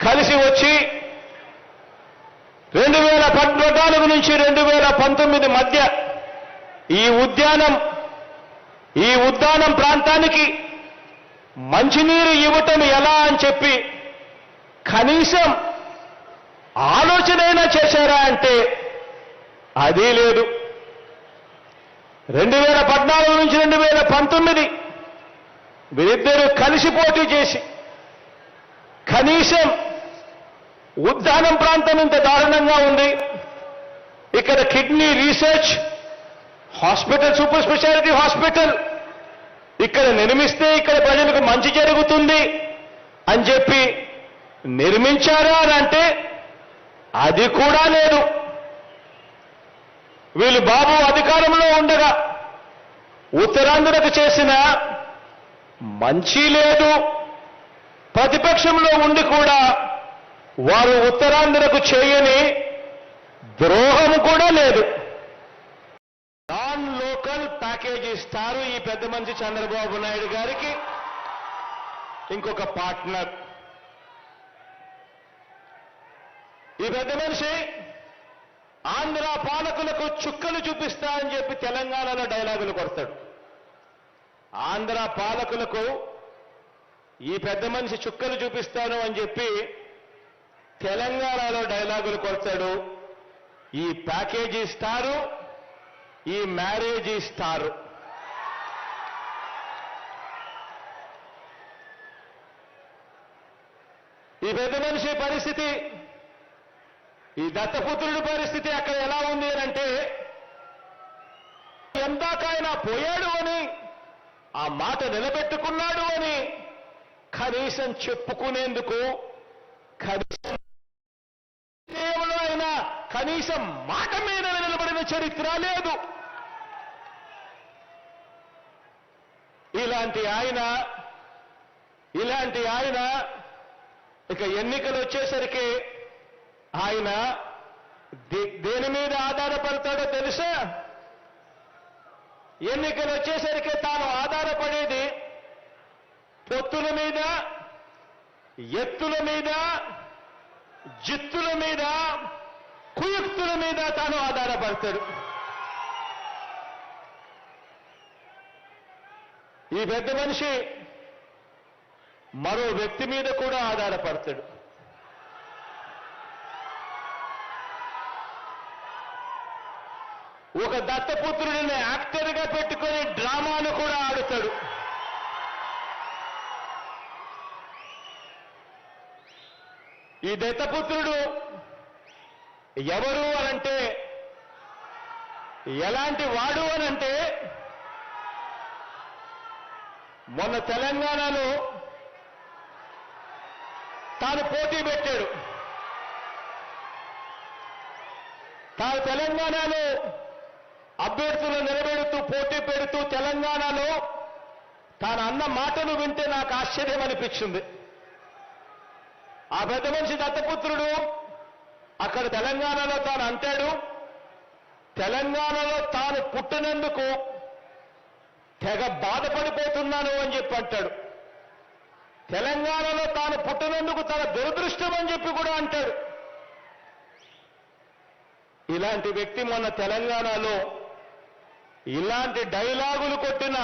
కలిసి వచ్చి రెండు వేల పద్నాలుగు నుంచి రెండు వేల పంతొమ్మిది మధ్య ఈ ఉద్యానం ఈ ఉద్యానం ప్రాంతానికి మంచినీరు ఇవ్వటం ఎలా అని చెప్పి కనీసం ఆలోచనైనా చేశారా అంటే అది లేదు. రెండు వేల పద్నాలుగు నుంచి రెండు వేల పంతొమ్మిది వీరిద్దరూ కలిసి పోటీ చేసి కనీసం ఉద్యానం ప్రాంతం ఇంత దారుణంగా ఉంది. ఇక్కడ kidney research hospital super speciality hospital. ఇక్కడ నిర్మిస్తే ఇక్కడ ప్రజలకు మంచి జరుగుతుంది అని చెప్పి నిర్మించారా అని అంటే అది కూడా లేదు. వీళ్ళు బాబు అధికారంలో ఉండగా ఉత్తరాంధ్రకు చేసిన మంచి లేదు. ప్రతిపక్షంలో ఉండి కూడా వారు ఉత్తరాంధ్రకు చేయని ద్రోహం కూడా లేదు. నాన్ లోకల్ ప్యాకేజ్ ఇస్తారు ఈ పెద్ద మనిషి చంద్రబాబు నాయుడు గారికి. ఇంకొక పార్ట్నర్ ఈ పెద్ద మనిషి ఆంధ్ర పాలకులకు చుక్కలు చూపిస్తా అని చెప్పి తెలంగాణలో డైలాగులు కొడతాడు. ఆంధ్ర పాలకులకు ఈ పెద్ద మనిషి చుక్కలు చూపిస్తాను అని చెప్పి తెలంగాణలో డైలాగులు కొడతాడు. ఈ ప్యాకేజీ స్టారు ఈ మ్యారేజీ స్టారు ఈ పెద్ద మనిషి పరిస్థితి ఈ దత్తపుత్రుడి పరిస్థితి అక్కడ ఎలా ఉంది అంటే ఎందాకైన పోయాడు అని ఆ మాట నిలబెట్టుకున్నాడు అని కనీసం చెప్పుకునేందుకు కనీసం కనీసం మాట మీద నిలబడిన చరిత్ర లేదు. ఇలాంటి ఆయన ఇలాంటి ఆయన ఇక ఎన్నికలు వచ్చేసరికి ఆయన దేని మీద ఆధారపడతాడో తెలుసా? ఎన్నికలు వచ్చేసరికి తాను ఆధారపడేది పొత్తుల మీద ఎత్తుల మీద జిత్తుల మీద కుయుక్తుల మీద తాను ఆధారపడతాడు. ఈ పెద్ద మనిషి మరో వ్యక్తి మీద కూడా ఆధారపడతాడు. ఒక దత్తపుత్రుడిని యాక్టర్గా పెట్టుకొని డ్రామాను కూడా ఆడుతాడు. ఈ దత్తపుత్రుడు ఎవరు అనంటే ఎలాంటి వాడు అనంటే మొన్న తెలంగాణలో తాను పోటీ పెట్టాడు. తాను తెలంగాణలో అభ్యర్థులు నిలబెడుతూ పోటీ పెడుతూ తెలంగాణలో తాను అన్న మాటలు వింటే నాకు ఆశ్చర్యం అనిపించింది. ఆ పెద్ద మనిషి దత్తపుత్రుడు అక్కడ తెలంగాణలో తాను అంటాడు తెలంగాణలో తాను పుట్టినందుకు తెగ బాధపడిపోతున్నాను అని చెప్పి అంటాడు. తెలంగాణలో తాను పుట్టినందుకు తన దురదృష్టం అని చెప్పి కూడా అంటాడు. ఇలాంటి వ్యక్తి మొన్న తెలంగాణలో ఇలాంటి డైలాగులు కొట్టిన